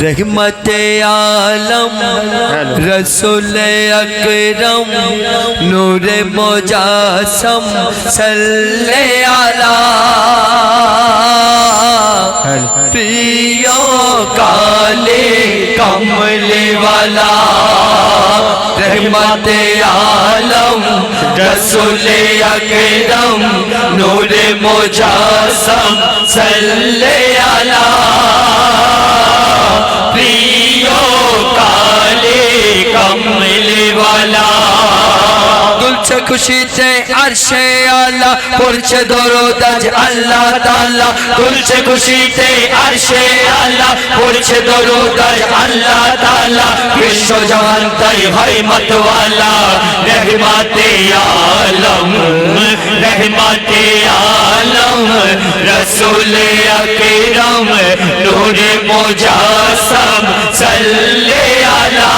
رحمت عالم، رسول اکرم، نور مجاسم، صلی علی پیو کالے کملے والا۔ رحمت عالم، رسول اکرم، نور مجاسم، صلی علی۔ প্রিয় কালে কমলে वाला দুলছে খুশিতে আরশে আলা, পড়ছে দরদ আজ আল্লাহ তাআলা। দুলছে খুশিতে আরশে আলা, পড়ছে দরদ আল্লাহ তাআলা। বিশ্ব জাহান তাই হয় মতওয়ালা। রহমাতে আলম রহমাতে আলম, রসুল رسول اکرم نور مجاسم صلی اللہ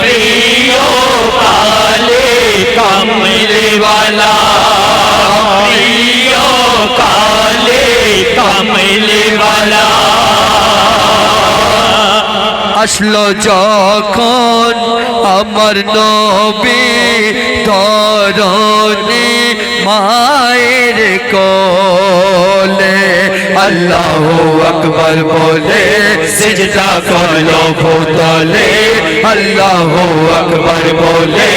پریو پالے کامل والا پریو کالے کامل আসলো যখন আমার নবী ধরণী মায়ের কোলে আল্লাহ আকবর বলে, সিজদা করল ভূতলে। আল্লাহ আকবর বলে,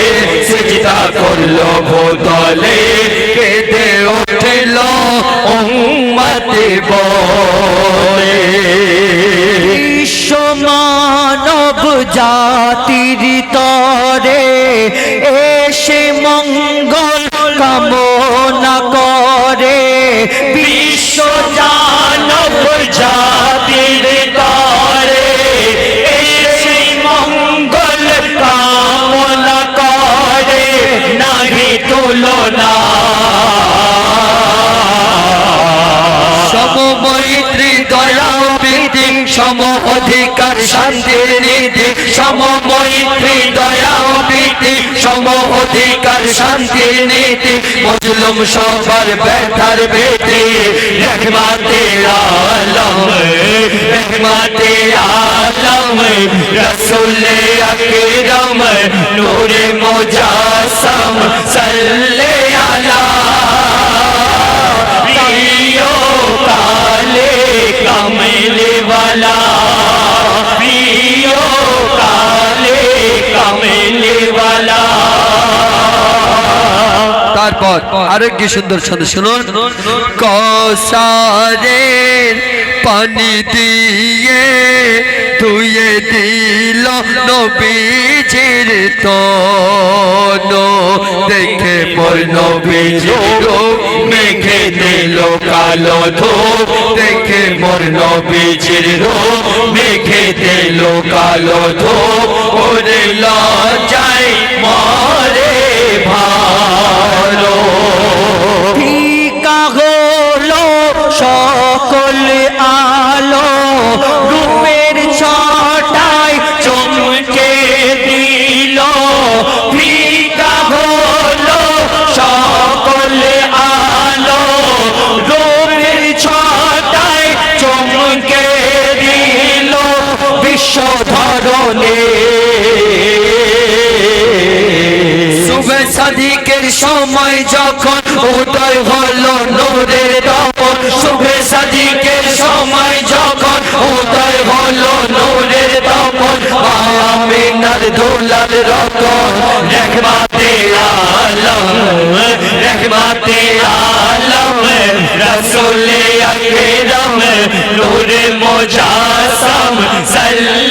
সিজদা করল ভোতলে। কেঁদে উঠল উম্মতে বলে। মানব জাতির তরে এসে মঙ্গল কামনা করে। বিশ্ব জানব জাতির তরে এসে মঙ্গল কামনা করে। নাহি তুলনা। সমমৈত্রী দয়া সম অধিকার শান্তির নীতি সমমৈত্রী দয়া প্রীতি, সম অধিকার শান্তির নীতি, মজলুম সবার ব্যথার বেটি রহমাতে আলম রহমাতে আলম, রসুল আকরম, নূরে মুজাসম, সাল্লে আলা কমলে वाला প্রিয় কালে কমলে वाला তারপর আরো কি সুন্দর সাথে শুনুন কসারের পানি দিয়ে ধুয়ে দিল নবীজির তন দেখে মোর নবীজির মেঘে দিল কালো ধূপ দেখে মোর নবীজির রূপ মেঘে দিল কালো ধূপ ওরে লজাই মরে ধরনে শুভে সাদিকের সময় যখন উদয় হলো নূরের দপন, শুভে সাদিকের সময় যখন উদয় হলো নূরের দপন, আমিনার দোলার রতন রহমাতে আলম রহমাতে আলম, রসুলে আকরম নূরে মুজাসম সাল্লে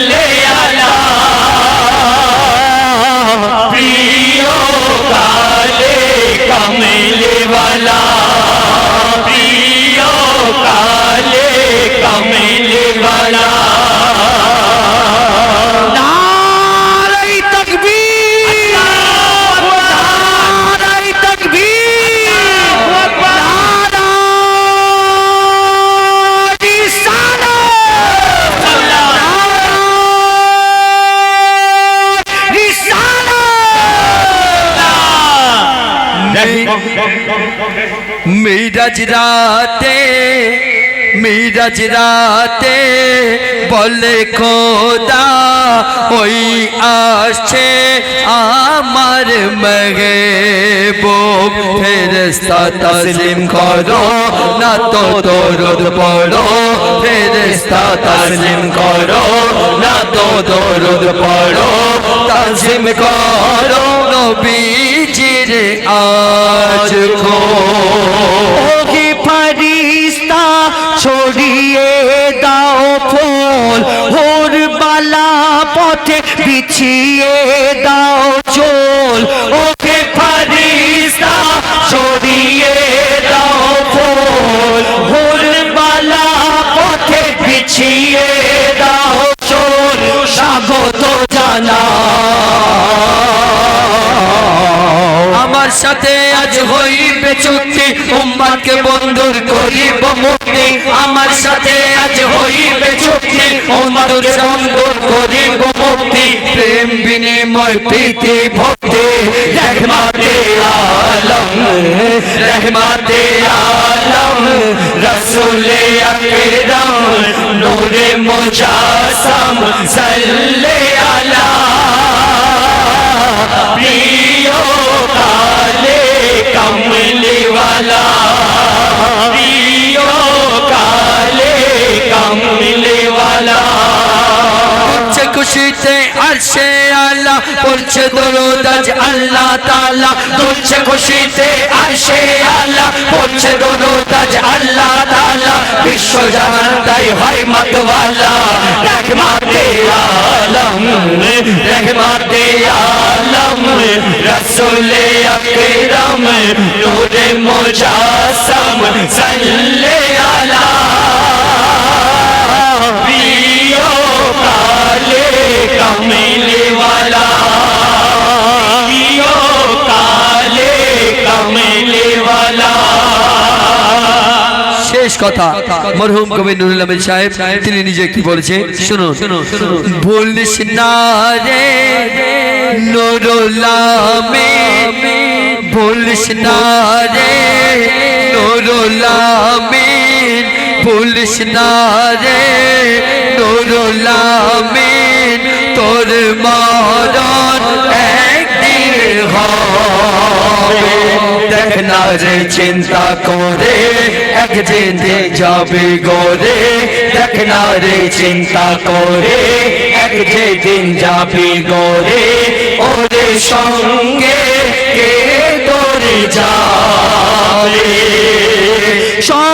মিরাজ রাতে মিরাজ রাতে বলে খোদা, ওই আসছে আমার মহেবুব। ফেরেস্তা তসলিম করো, না তো দরুদ পড়ো। ফেরেস্তা তসলিম করো, না তো দরুদ পড়ো। তসলিম করো নবীজির আজ খো ওহে ফারিস্তা ছড়িয়ে দাও ফুল হোর বালা পথে বিছিয়ে দাও চোল ওকে সাথে আজ হইবে চুক্তি, উম্মাদকে বন্ধুর করিব মুক্তি। আমার সাথে আজ হইবে চুক্তি, উম্মাদকে বন্ধুর করিব মুক্তি। প্রেম বিনিময়, প্রীতি, ভক্তি, রহমাতে আলম রহমাতে আলম। রসুলে আকরাম, নূরে মুজাসম, সাল্লে আলা। কমলিওয়ালা প্রিয় কালে কমলিওয়ালা খুশিতে আরশে আল্লাহ পড়ছে দরুদ আজ আল্লাহ তাআলা। দুলছে খুশিতে আরশে আল্লাহ পড়ছে দরুদ আজ আল্লাহ তাআলা। বিশ্ব জাহান তাই হয় মতওয়ালা রহমাতে আলম রহমাতে আলম রসুলে আকরাম নূরে মুজাসম, সাল্লে আলা। কালে কমলে वाला প্রিয় কালে কমলে वाला শেষ কথা মরহুম কবি নুরুল আহমেদ সাহেব তিনি নিজে কি বলেছে শুনুন ভুলিস না রে নুরুল আহমেদ ভুলিস না রে নুরুল আহমেদ ভুলিস না রে নুরুল তোর মরণ একদিন হবে। দেখ না রে চিন্তা করে, একদিন যাবে গোরে দেখ না রে চিন্তা করে, একদিন যাবে গোরে ওরে সঙ্গে কে তোরে যাবে সবই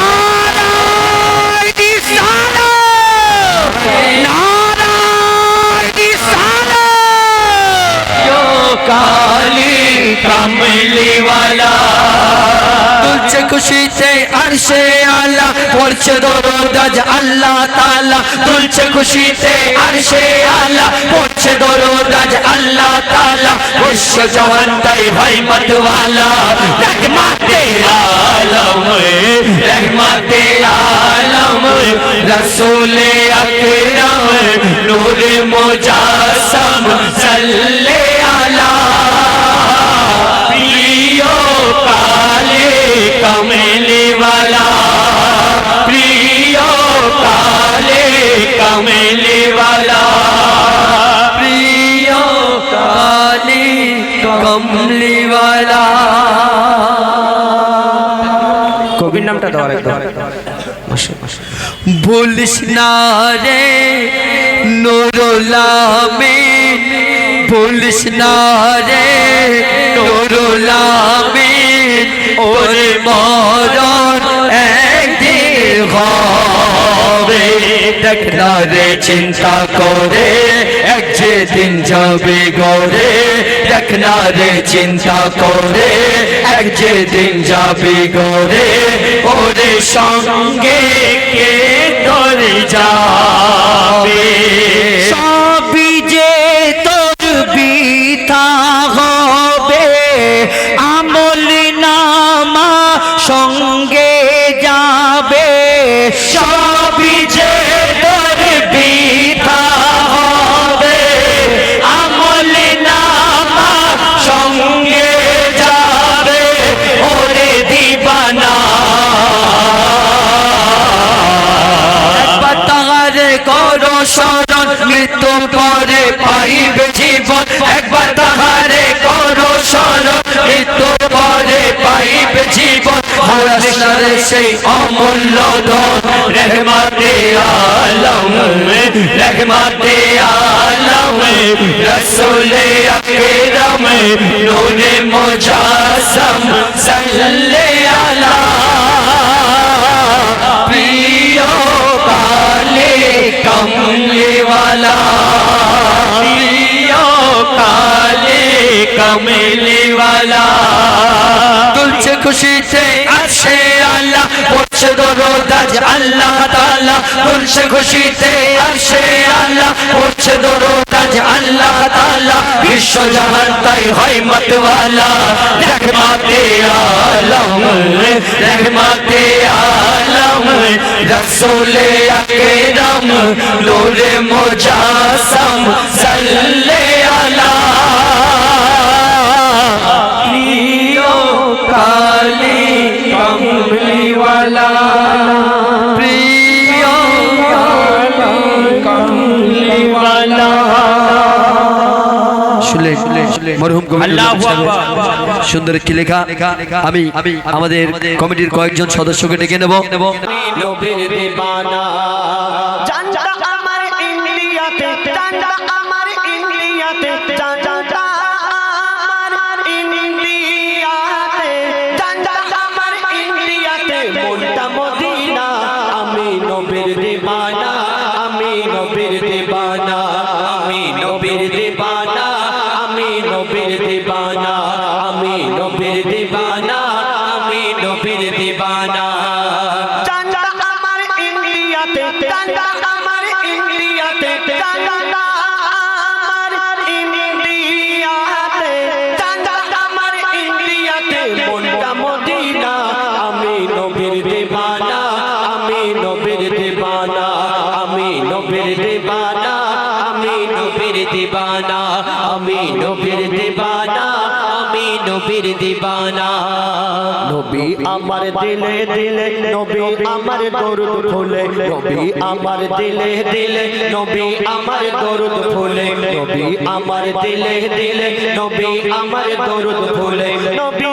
কমলি वाला তুলছে খুশিতে আরশে আলা পড়ছে দরুদ আজ আল্লাহ তাআলা তুলছে খুশিতে আরশে আলা পড়ছে দরুদ আজ আল্লাহ তাআলা বিশ্ব জাহান তাই ভাই মতওয়ালা রহমাতে আলম রহমাতে আলম রসুলে আকরাম নূরে মুজাসম সাল্লে আলা প্রিয় কমলিওয়ালা প্রিয় কালে কমলিওয়ালা প্রিয় কালে কমলিওয়ালা কবির নামটা দেওয়ার বলিস না রে নোরলামে বলিস না রে নুরুলামিন ওরে মরণ একদিন হবে। দেখ না রে চিন্তা করে, এক যেদিন যাবে গরে দেখ না রে চিন্তা করে, এক যেদিন যাবে গরে ওরে সঙ্গে কে ধরে যাবে? করো স্মরণ, মৃত্যু পরে পাইবে জীবন। একবার তাহারে করো স্মরণ, মৃত্যু পরে পাইবে জীবন। হাসরে সেই অমূল্য ধন। রহমাতে আলম রহমাতে আলম রসুলে আকরাম নূরে মুজাসম, সাল্লে আলা, প্রিয় কালে कमले वाला काले कमले वाला तुझसे खुशी से अच्छे अल्लाह পড়ছে দরদাজ আল্লাহ তাআলা তুলছে খুশিতে আসে আল্লাহ পড়ছে দরদাজ আল্লাহ তাআলা বিশ্ব জাহান তাই হয় মতওয়ালা। রহমাতে আলম রহমাতে আলম রসুলে আকরাম, নূরে মুজাসম, সাল্লে আলা। মরহুম সুন্দর একটি লেখা। আমি আমি আমাদের কমিটির কয়েকজন সদস্যকে ডেকে নেব। দিলে দিলে নবী আমার দরুদ ফুলে নবী আমার দিলে দিলে, নবী আমার দরুদ ফুলে নবী আমার দিলে দিলে, নবী আমার দরুদ ফুলে নবী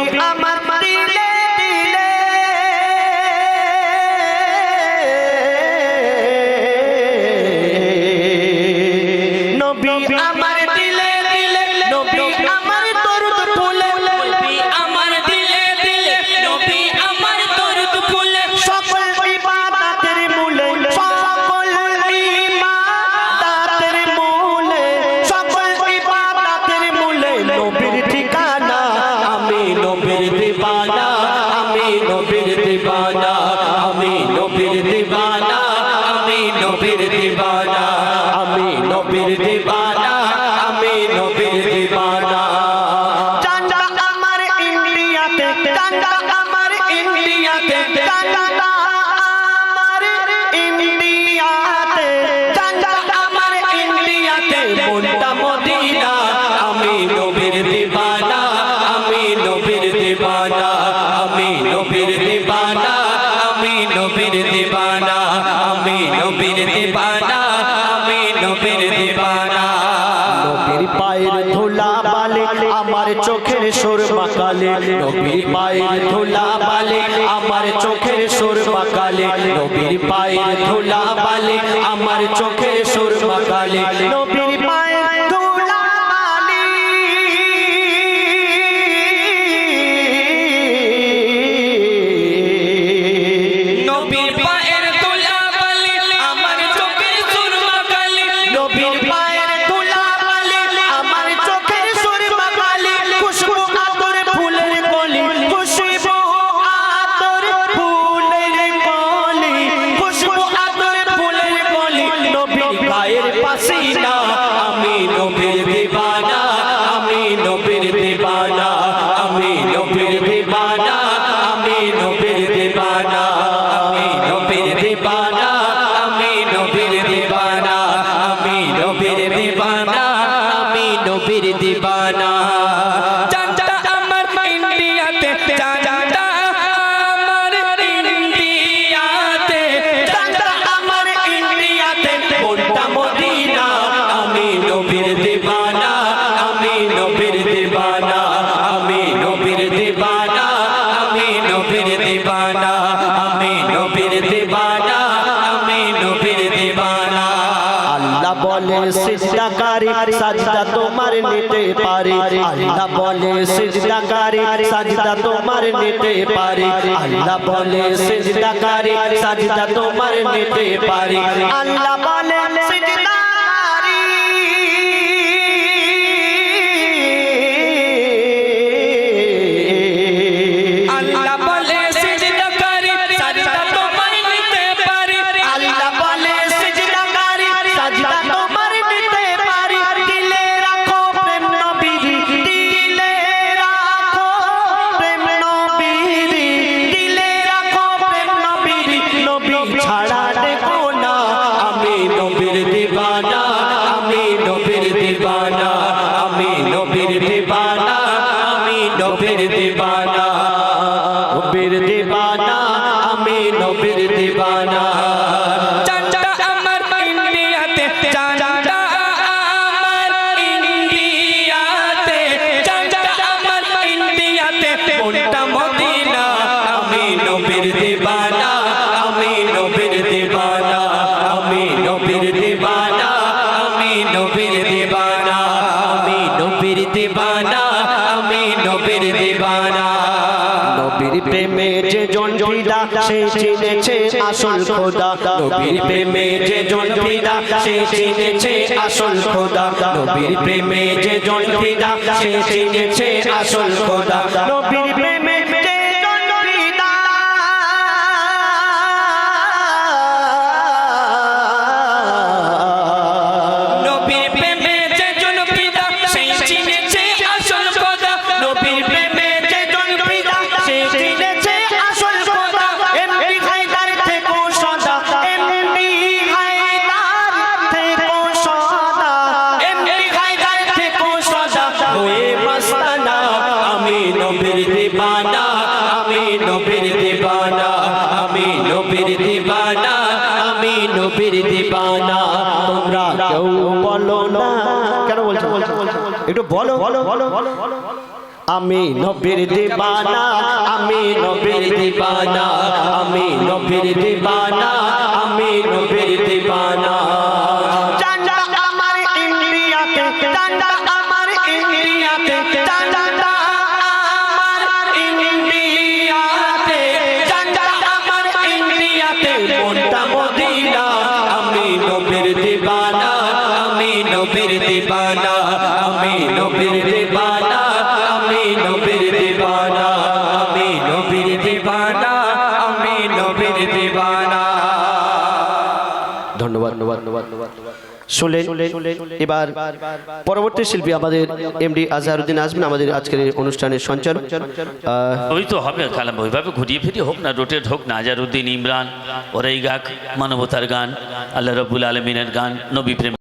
আমি নবীর দিবানা, আমি নবীর দিবানা, আমি নবীর দিবানা, আমি নবীর দিবানা। নবীর পায়ের ধুলা বালে আমার চোখের সুর নিতে পারে। আল্লাহ বলে সিজদা করে সাজদা তোমার নিতে পারে। আল্লাহ বলে সিজদা দেবানা আমি ডোবের দেবানা। চিনেছে আসল খোদা। নবীর প্রেমে যে জন ফিদা সে চিনেছে আসল খোদা। নবীর প্রেমে যে জন ফিদা সে চিনেছে আসল খোদা। নবীর প্রেমে একটু বলো বলো বলো বলো আমি নবীর দিবানা, আমি নবীর দিবানা, আমি নবীর দিবানা, আমি নবীর শুনলেন এবার পরবর্তী শিল্পী আমাদের এমডি আজহারুদ্দিন আসবেন আমাদের আজকের অনুষ্ঠানের সঞ্চালক। ওই তো হবে কালাম ওইভাবে ঘুরিয়ে ফিরিয়ে হোক না, রোটেট হোক না আজহারুদ্দিন ইমরান, ওরাই গাক, মানবতার গান, আল্লাহ রবুল আলমিনের গান, নবী প্রেম